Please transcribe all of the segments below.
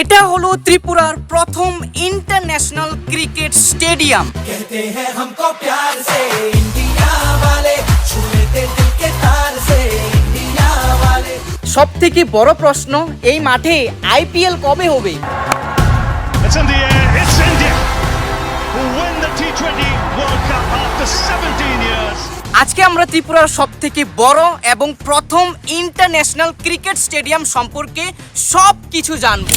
এটা হলো ত্রিপুরার প্রথম ইন্টারন্যাশনাল ক্রিকেট স্টেডিয়াম সব থেকে বড় প্রশ্ন এই মাঠে আইপিএল কবে হবে? আজকে আমরা ত্রিপুরার সব থেকে বড় এবং প্রথম ইন্টারন্যাশনাল ক্রিকেট স্টেডিয়াম সম্পর্কে সব কিছু জানব।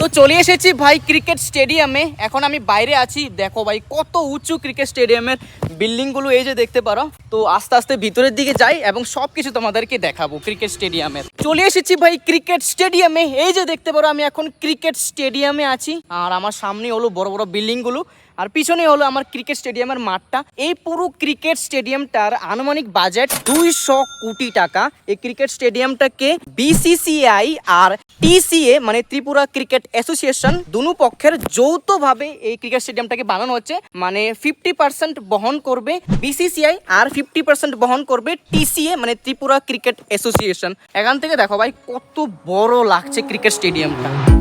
তো চলে এসেছি ভাই ক্রিকেট স্টেডিয়ামে। এখন আমি বাইরে আছি। দেখো ভাই, কত উঁচু ক্রিকেট স্টেডিয়ামের বিল্ডিংগুলো এই যে দেখতে পারো। তো আস্তে আস্তে ভিতরের দিকে যাই এবং সব কিছু তোমাদেরকে দেখাবো ক্রিকেট স্টেডিয়ামের। চলে এসেছি ভাই ক্রিকেট স্টেডিয়ামে। এই যে দেখতে পারো, আমি এখন ক্রিকেট স্টেডিয়ামে আছি। আর আমার সামনে হলো বড় বড় বিল্ডিংগুলো। আর পিছনে হলো আমার ক্রিকেট স্টেডিয়ামের মাঠটা। এই পুরো ক্রিকেট স্টেডিয়ামটার আনুমানিক বাজেট দুইশো কোটি টাকা। এই ক্রিকেট স্টেডিয়ামটাকে বিসিসিআই আর টিসিএ মানে ত্রিপুরা ক্রিকেট অ্যাসোসিয়েশন দুনো পক্ষের যৌথভাবে এই ক্রিকেট স্টেডিয়ামটাকে বানানো হচ্ছে। মানে ফিফটি পার্সেন্ট বহন করবে বিসিসিআই আর ফিফটি পার্সেন্ট বহন করবে টিসিএ মানে ত্রিপুরা ক্রিকেট অ্যাসোসিয়েশন এখান থেকে দেখো ভাই, কত বড় লাগছে ক্রিকেট স্টেডিয়ামটা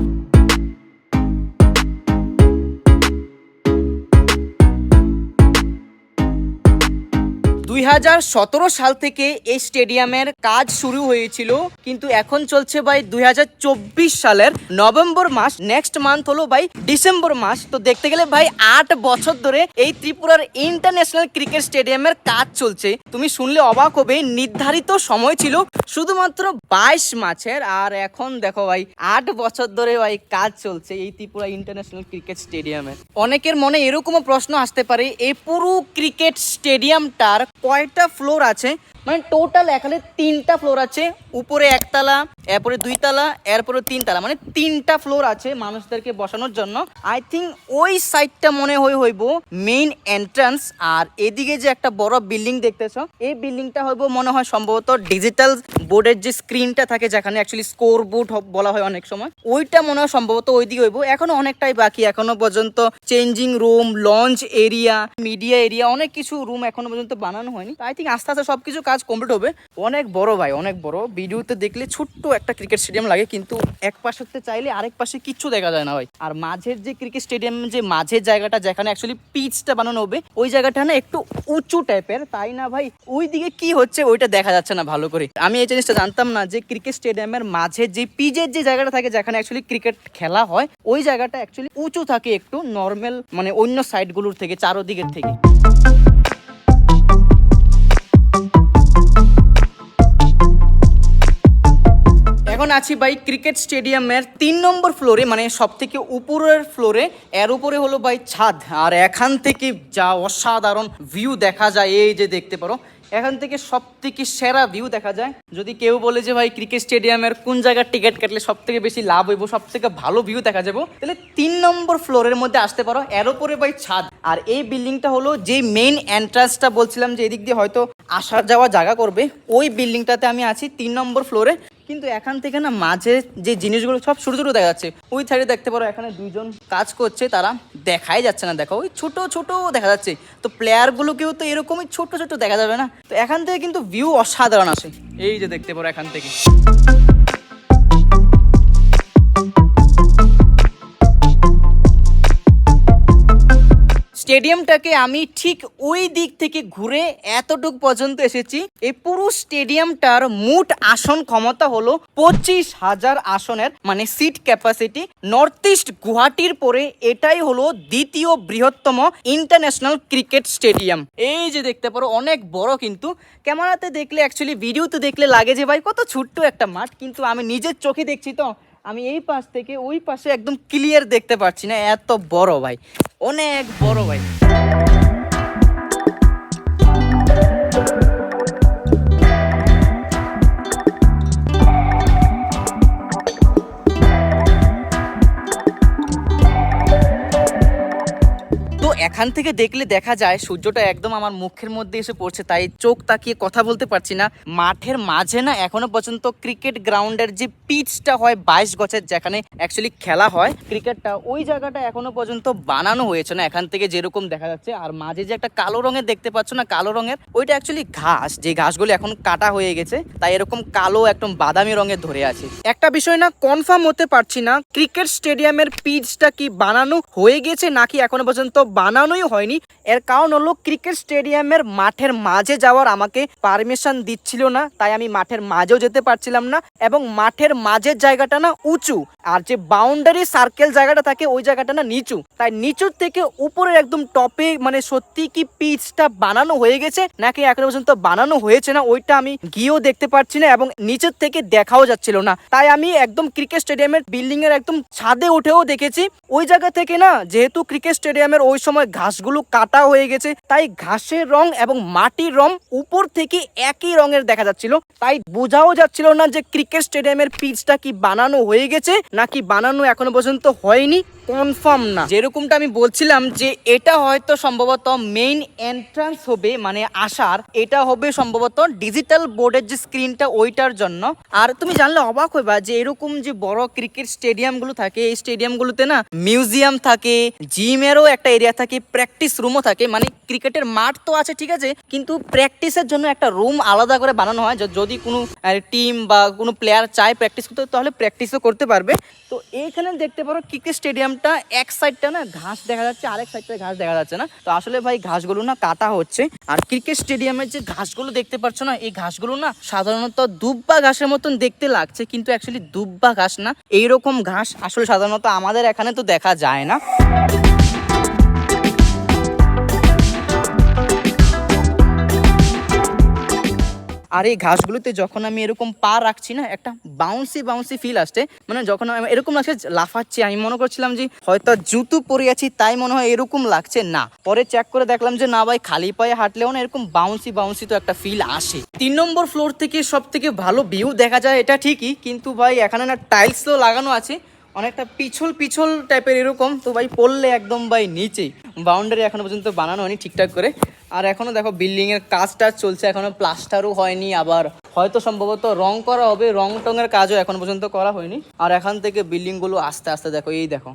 দুই হাজার সতেরো সাল থেকে এই স্টেডিয়ামের কাজ শুরু হয়েছিল, কিন্তু এখন চলছে ভাই দুই হাজার চব্বিশ সালের নভেম্বর মাস নেক্সট মান্থ হলো ভাই ডিসেম্বর মাস। তো দেখতে গেলে ভাই আট বছর ধরে এই ত্রিপুরার ইন্টারন্যাশনাল ক্রিকেট স্টেডিয়ামের কাজ চলছে। তুমি শুনলে অবাক হবে, নির্ধারিত সময় ছিল শুধুমাত্র বাইশ মাসের, আর এখন দেখো ভাই আট বছর ধরে ভাই কাজ চলছে এই ত্রিপুরা ইন্টারন্যাশনাল ক্রিকেট স্টেডিয়ামে অনেকের মনে এরকমও প্রশ্ন আসতে পারে, এই পুরো ক্রিকেট স্টেডিয়ামটার কয়টা ফ্লোর আছে। মানে টোটাল এখানে তিনটা ফ্লোর আছে। উপরে একতলা, এরপরে দুইতলা, এরপরে তিনতলা। মানে তিনটা ফ্লোর আছে মানুষদেরকে বসানোর জন্য। আই থিঙ্ক ওই সাইডটা মনে হয় হইব মেইন এন্ট্রান্স আর এদিকে যে একটা বড় বিল্ডিং দেখতেছো, এই বিল্ডিংটা হইব মনে হয় সম্ভবত ডিজিটাল বোর্ডের যে স্ক্রিনটা থাকে, যেখানে অ্যাকচুয়ালি স্কোর বোর্ড বলা হয় অনেক সময়। ওইটা মনে হয় সম্ভবত ওইদিকে হইব। এখনও অনেকটাই বাকি। এখনও পর্যন্ত changing room lunch area media area অনেক কিছু রুম এখনও পর্যন্ত বানানো হয়নি। আই থিঙ্ক আস্তে আস্তে সবকিছু কাজ কমপ্লিট হবে। অনেক বড় ভাই, অনেক বড়। ভিডিওতে দেখলে ছোট্ট একটা ক্রিকেট স্টেডিয়াম লাগে, কিন্তু এক পাশে চাইলে আরেক পাশে কিচ্ছু দেখা যায় না ভাই। আর মাঝের যে ক্রিকেট স্টেডিয়াম যে মাঝের জায়গাটা যেখানে অ্যাকচুয়ালি পিচটা বানানো হবে, ওই জায়গাটা না একটু উঁচু টাইপের তাই না ভাই? ওই দিকে কি হচ্ছে ওইটা দেখা যাচ্ছে না ভালো করে। আমি এই জিনিসটা জানতাম না যে ক্রিকেট স্টেডিয়ামের মাঝে যে পিচের যে জায়গাটা থাকে, যেখানে অ্যাকচুয়ালি ক্রিকেট খেলা হয়, ওই জায়গাটা অ্যাকচুয়ালি উঁচু থাকে একটু নর্মাল মানে অন্য সাইডগুলোর থেকে, চারোদিকের থেকে। এখন আছি ভাই ক্রিকেট স্টেডিয়ামের তিন নম্বর ফ্লোরে মানে সব থেকে উপরের ফ্লোরে এর উপরে হলো ভাই ছাদ, আর এখান থেকে যা অসাধারণ ভিউ দেখা যায়, এই যে দেখতে পারো, এখান থেকে সব থেকে সেরা ভিউ দেখা যায়। যদি কেউ বলে যে ভাই ক্রিকেট স্টেডিয়ামের কোন জায়গার টিকিট কাটলে সব থেকে বেশি লাভ হইব সব থেকে ভালো ভিউ দেখা যাব তাহলে তিন নম্বর ফ্লোরের মধ্যে আসতে পারো, এর উপরে ভাই ছাদ। আর এই বিল্ডিংটা হলো যে মেইন এন্ট্রান্সটা বলছিলাম যে এদিক দিয়ে হয়তো আসা যাওয়া জায়গা করবে, ওই বিল্ডিংটাতে আমি আছি তিন নম্বর ফ্লোরে কিন্তু এখান থেকে না মাঝে যে জিনিসগুলো সব ছোটো ছোটো দেখা যাচ্ছে, ওই সাইডে দেখতে পারো এখানে দুইজন কাজ করছে, তারা দেখাই যাচ্ছে না, দেখো, ওই ছোট ছোট দেখা যাচ্ছে। তো প্লেয়ারগুলোকেও তো এরকমই ছোট ছোট দেখা যাবে না। তো এখান থেকে কিন্তু ভিউ অসাধারণ আছে এই যে দেখতে পারো এখান থেকে। স্টেডিয়ামটাকে আমি ঠিক ওই দিক থেকে ঘুরে এতটুক পর্যন্ত এসেছি। এই পুরো স্টেডিয়ামটার মোট আসন ক্ষমতা হলো পঁচিশ হাজার আসনের মানে সিট ক্যাপাসিটি নর্থ ইস্ট গুয়াহাটির পরে এটাই হলো দ্বিতীয় বৃহত্তম ইন্টারন্যাশনাল ক্রিকেট স্টেডিয়াম এই যে দেখতে পারো, অনেক বড় কিন্তু। ক্যামেরাতে দেখলে অ্যাকচুয়ালি ভিডিওতে দেখলে লাগে যে ভাই, কত ছোট্ট একটা মাঠ, কিন্তু আমি নিজের চোখে দেখছি তো, আমি এই পাশ থেকে ওই পাশে একদম ক্লিয়ার দেখতে পাচ্ছি না, এত বড় ভাই। অনেক বড় ভাই। এখান থেকে দেখলে দেখা যায় সূর্যটা একদম আমার মুখের মধ্যে এসে পড়ছে, তাই চোখ তাকিয়ে কথা বলতে পারছি না। মাঠের মাঝে না এখনও পর্যন্ত ক্রিকেট গ্রাউন্ডের যে পিচটা হয় বাইশ গছের, যেখানে অ্যাকচুয়ালি খেলা হয়, ক্রিকেটটা ওই জায়গাটা এখনও পর্যন্ত বানানো হয়েছে না। এখান থেকে যেরকম দেখা যাচ্ছে, আর মাঝে যে একটা কালো রঙের দেখতে পাচ্ছ না, কালো রঙের, ওইটা অ্যাকচুয়ালি ঘাস। যে ঘাসগুলো এখন কাটা হয়ে গেছে, তাই এরকম কালো, একদম বাদামি রঙের ধরে আছে। একটা বিষয় না কনফার্ম হতে পারছি না, ক্রিকেট স্টেডিয়ামের পিচটা কি বানানো হয়ে গেছে নাকি এখনও পর্যন্ত বানানোই হয়নি। এর কারণ হলো ক্রিকেট স্টেডিয়ামের মাঠের মাঝে যাওয়ার আমাকে পারমিশন দিচ্ছিল না, তাই আমি মাঠের মাঝেও যেতে পারছিলাম না এবং মাঠের মাঝের জায়গাটা না উঁচু আর যে বাউন্ডারি সার্কেল জায়গাটা থাকে ওই জায়গাটা না নিচু। তাই নিচুর থেকে উপরের একদম টপে মানে সত্যি কি পিচটা বানানো হয়ে গেছে নাকি এখনও পর্যন্ত বানানো হয়েছে না ওইটা আমি গিয়েও দেখতে পাচ্ছি না এবং নিচের থেকে দেখাও যাচ্ছিল না। তাই আমি একদম ক্রিকেট স্টেডিয়ামের বিল্ডিং এর একদম ছাদে উঠেও দেখেছি। ওই জায়গা থেকে না যেহেতু ক্রিকেট স্টেডিয়ামের ওই সময় ঘাসগুলো কাটা হয়ে গেছে, তাই ঘাসের রং এবং মাটির রং উপর থেকে একই রঙের দেখা যাচ্ছিল। তাই বোঝাও যাচ্ছিল না যে ক্রিকেট স্টেডিয়ামের পিচটা কি বানানো হয়ে গেছে, নাকি বানানো এখনও পর্যন্ত হয়নি। কনফার্ম না। যেরকমটা আমি বলছিলাম যে এটা হয়তো সম্ভবত মেইন এন্ট্রান্স হবে মানে আসার, এটা হবে সম্ভবত ডিজিটাল বোর্ডের যে স্ক্রিনটা ওইটার জন্য। আর তুমি জানলে অবাক হইবা যে এরকম যে বড় ক্রিকেট স্টেডিয়ামগুলো থাকে, এই স্টেডিয়ামগুলোতে না মিউজিয়াম থাকে জিমেরও একটা এরিয়া থাকে প্র্যাকটিস রুমও থাকে মানে ক্রিকেটের মাঠ তো আছে, ঠিক আছে, কিন্তু প্র্যাকটিসের জন্য একটা রুম আলাদা করে বানানো হয়। যদি কোনো টিম বা কোনো প্লেয়ার চায় প্র্যাকটিস করতে, তাহলে প্র্যাকটিসও করতে পারবে। তো এইখানে দেখতে পারো ক্রিকেট স্টেডিয়ামটা এক সাইডটা না ঘাস দেখা যাচ্ছে, আরেক সাইডটা ঘাস দেখা যাচ্ছে না। তো আসলে ভাই ঘাসগুলো না কাটা হচ্ছে। আর ক্রিকেট স্টেডিয়ামের যে ঘাসগুলো দেখতে পাচ্ছ না, এই ঘাসগুলো না সাধারণত দুব্বা ঘাসের মতন দেখতে লাগছে, কিন্তু অ্যাকচুয়ালি দুব্বা ঘাস না। এইরকম ঘাস আসলে সাধারণত আমাদের এখানে তো দেখা যায় না। আর এই ঘাসগুলোতে যখন আমি এরকম পা রাখছি না, একটা বাউন্সি বাউন্সি ফিল আসছে। মানে যখন আমি এরকম লাগছে, লাফাচ্ছি, আমি মনে করছিলাম যে হয়তো জুতো পরে আছি, তাই মনে হয় এরকম লাগছে। না, পরে চেক করে দেখলাম যে না ভাই, খালি পায়ে হাঁটলেও না এরকম বাউন্সি বাউন্সি তো একটা ফিল আসে। তিন নম্বর ফ্লোর থেকে সব থেকে ভালো ভিউ দেখা যায়, এটা ঠিকই। কিন্তু ভাই, এখানে না টাইলসও লাগানো আছে। অনেকটা পিছল পিছল টাইপের এরকম। তো ভাই, পড়লে একদম ভাই নিচেই। বাউন্ডারি এখনও পর্যন্ত বানানো হয়নি ঠিকঠাক করে। আর এখনও দেখো বিল্ডিংয়ের এর কাজ টাজ চলছে, এখনও প্লাস্টারও হয়নি। আবার হয়তো সম্ভবত রং করা হবে রং টঙের কাজও এখন পর্যন্ত করা হয়নি। আর এখান থেকে বিল্ডিংগুলো আস্তে আস্তে দেখো, এই দেখো।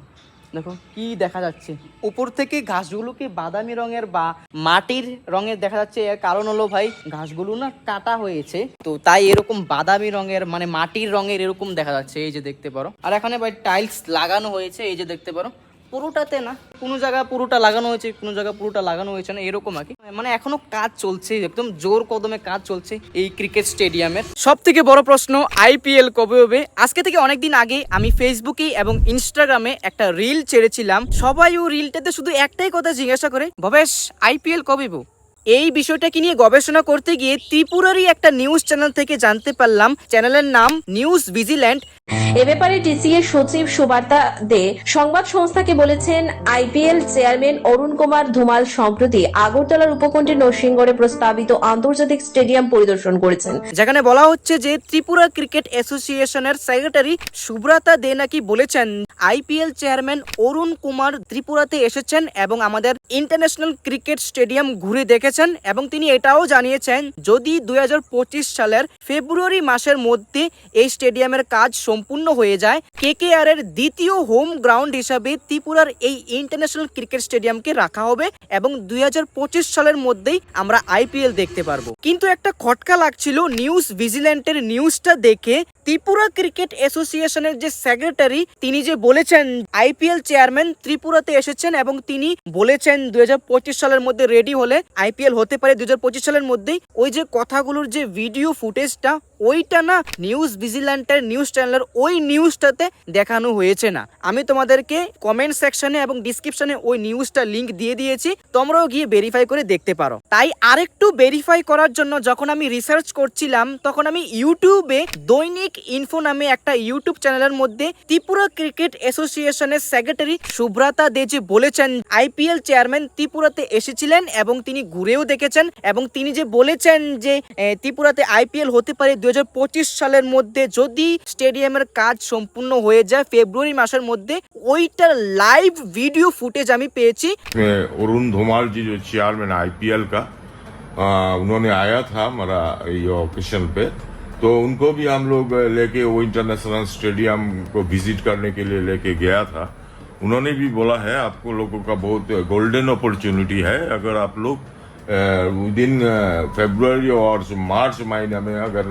দেখো, কি দেখা যাচ্ছে? উপর থেকে ঘাসগুলোকে বাদামি রঙের বা মাটির রঙের দেখা যাচ্ছে। এর কারণ হলো ভাই, ঘাসগুলো না কাটা হয়েছে। তো তাই এরকম বাদামি রঙের মানে মাটির রঙের এরকম দেখা যাচ্ছে, এই যে দেখতে পারো। আর এখানে ভাই টাইলস লাগানো হয়েছে, এই যে দেখতে পারো। পুরোটাতে না। কোনো জায়গা পুরোটা লাগানো হয়েছে, কোনো জায়গায় পুরোটা লাগানো হয়েছে না, এরকম আর কি। মানে এখনও কাজ চলছে, একদম জোর কদমে কাজ চলছে এই ক্রিকেট স্টেডিয়ামের। সব থেকে বড় প্রশ্ন আইপিএল কবে হবে? আজকে থেকে অনেকদিন আগে আমি ফেসবুকে এবং ইনস্টাগ্রামে একটা রিল ছেড়েছিলাম। সবাই ও রিলটাতে শুধু একটাই কথা জিজ্ঞাসা করে, ভবেশ আইপিএল কবে বউ এই বিষয়টাকে নিয়ে গবেষণা করতে গিয়ে ত্রিপুরারই একটা নিউজ চ্যানেল থেকে জানতে পারলাম। চ্যানেলের নাম নিউজ ভিজিল্যান্ড। এ ব্যাপারে টিসিএ সচিব সুবার্তা দে সংবাদ সংস্থাকে বলেছেন আইপিএল চেয়ারম্যান অরুণ কুমার ধুমাল সম্প্রতি আগরতলার উপকণ্ঠে নরসিংগড়ে প্রস্তাবিত আন্তর্জাতিক স্টেডিয়াম পরিদর্শন করেছেন। যেখানে বলা হচ্ছে যে ত্রিপুরা ক্রিকেট অ্যাসোসিয়েশনের সেক্রেটারি সুব্রতা দে নাকি বলেছেন আইপিএল চেয়ারম্যান অরুণ কুমার ত্রিপুরাতে এসেছেন এবং আমাদের ইন্টারন্যাশনাল ক্রিকেট স্টেডিয়াম ঘুরে দেখেছেন। এবং তিনি এটাও জানিয়েছেন, যদি দু হাজার পঁচিশ সালের ফেব্রুয়ারি মাসের মধ্যে এই স্টেডিয়ামের কাজ সম্পূর্ণ হয়ে যায় কেকেআর এর দ্বিতীয় হোম গ্রাউন্ড হিসাবে ত্রিপুরার এই ইন্টারন্যাশনাল ক্রিকেট স্টেডিয়ামকে রাখা হবে এবং দুই হাজার পঁচিশ সালের মধ্যেই আমরা আইপিএল দেখতে পারব। কিন্তু একটা খটকা লাগছিল নিউজ ভিজিল্যান্টের নিউজটা দেখে ত্রিপুরা ক্রিকেট অ্যাসোসিয়েশনের যে সেক্রেটারি, তিনি যে বলেছেন, আইপিএল চেয়ারম্যান ত্রিপুরাতে এসেছেন এবং তিনি বলেছেন দুই হাজার পঁচিশ সালের মধ্যে রেডি হলে আইপিএল হতে পারে। দুই হাজার পঁচিশ সালের মধ্যেই ওই যে কথাগুলোর যে ভিডিও ফুটেজটা ওইটা না নিউজ ভিজিল্যান্টের নিউজ চ্যানেলের ওই নিউজটাতে দেখানো হয়েছে না। আমি তোমাদেরকে কমেন্ট সেকশনে এবং ডিসক্রিপশনে ওই নিউজটা লিংক দিয়ে দিয়েছি, তোমরাও গিয়ে ভেরিফাই করে দেখতে পারো। তাই আরেকটু ভেরিফাই করার জন্য যখন আমি রিসার্চ করছিলাম, তখন আমি ইউটিউবে দৈনিক ইনফো নামে একটা ইউটিউব চ্যানেলের মধ্যে ত্রিপুরা ক্রিকেট অ্যাসোসিয়েশনের সেক্রেটারি সুব্রতা দে যে বলেছেন আইপিএল চেয়ারম্যান ত্রিপুরাতে এসেছিলেন এবং তিনি ঘুরেও দেখেছেন এবং তিনি যে বলেছেন যে ত্রিপুরাতে আইপিএল হতে পারে দুই সালের মধ্যে যদি স্টেডিয়ামের কাজ সম্পূর্ণ হয়ে যায় ফেব্রুয়ারি মাসের মধ্যে ওইটার লাইভ ভিডিও ফুটেজ আমি পেয়েছি में अरुण धुमाल जी जो चेयरमैन आईपीएल का आ, उन्होंने आया था हमारा ये ऑकेशन पे तो उनको भी हम लोग लेके वो इंटरनेशनल स्टेडियम को विजिट करने के लिए लेके गया था उन्होंने भी बोला है आपको लोगों का बहुत गोल्डन अपॉर्चुनिटी है अगर आप लोग विद इन फेबर और मार्च महीने में अगर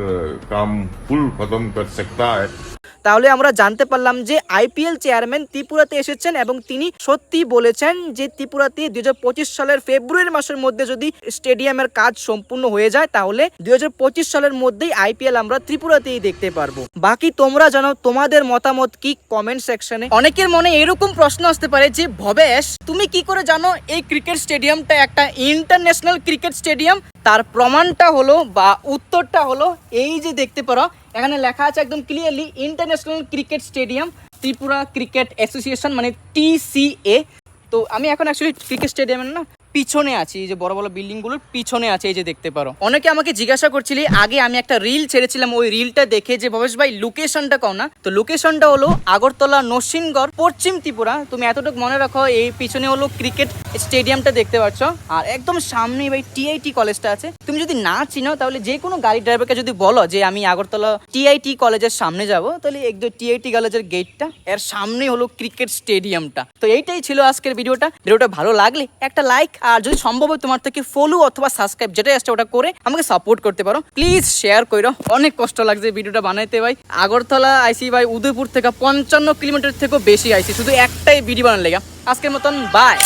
काम फुल खत्म कर सकता है তাহলে আমরা জানতে পারলাম যে আইপিএল চেয়ারম্যান ত্রিপুরাতে এসেছেন এবং তিনি সত্যি বলেছেন যে ত্রিপুরাতে দুই হাজার পঁচিশ সালের ফেব্রুয়ারি মাসের মধ্যে যদি স্টেডিয়ামের কাজ সম্পূর্ণ হয়ে যায়, তাহলে দুই হাজার পঁচিশ সালের মধ্যেই আইপিএল আমরা ত্রিপুরাতেই দেখতে পারব। বাকি তোমরা জানো তোমাদের মতামত কি কমেন্ট সেকশনে অনেকের মনে এরকম প্রশ্ন আসতে পারে যে, ভবেশ, তুমি কি করে জানো এই ক্রিকেট স্টেডিয়ামটা একটা ইন্টারন্যাশনাল ক্রিকেট স্টেডিয়াম তার প্রমাণটা হলো বা উত্তরটা হলো এই যে দেখতে পারো এখানে লেখা আছে একদম clearly international cricket stadium Tripura cricket association মানে টিসিএ তো আমি এখন অ্যাকচুয়ালি ক্রিকেট স্টেডিয়ামের না পিছনে আছি, এই যে বড় বড় বিল্ডিংগুলোর পিছনে আছে, এই যে দেখতে পারো। অনেকে আমাকে জিজ্ঞাসা করছিলি, আগে আমি একটা রিল ছেড়েছিলাম, ওই রিলটা দেখে যে, ভবেশ ভাই লোকেশনটা কও না? তো লোকেশনটা হলো আগরতলা নরসিংগড় পশ্চিম ত্রিপুরা। তুমি এতটুকু মনে রাখো, এই পিছনে হলো ক্রিকেট স্টেডিয়ামটা দেখতে পাচ্ছ। আর একদম সামনে ভাই টিআইটি কলেজটা আছে। তুমি যদি না চিনো, তাহলে যে কোনো গাড়ি ড্রাইভারকে যদি বলো যে, আমি আগরতলা টিআইটি কলেজের সামনে যাব, তাহলে একদম টিআইটি কলেজের গেটটা এর সামনে হলো ক্রিকেট স্টেডিয়ামটা তো এইটাই ছিল আজকের ভিডিওটা ভিডিওটা ভালো লাগলে একটা লাইক আর যদি সম্ভব হয় তোমার থেকে ফলো অথবা সাবস্ক্রাইব যেটাই আসছে ওটা করে আমাকে সাপোর্ট করতে পারো। প্লিজ শেয়ার করো। অনেক কষ্ট লাগছে ভিডিওটা বানাইতে ভাই। আগরতলা আইসি ভাই, উদয়পুর থেকে পঞ্চান্ন কিলোমিটার থেকেও বেশি আইসি শুধু একটাই ভিডিও বানালে লেগা আজকের মতন বাই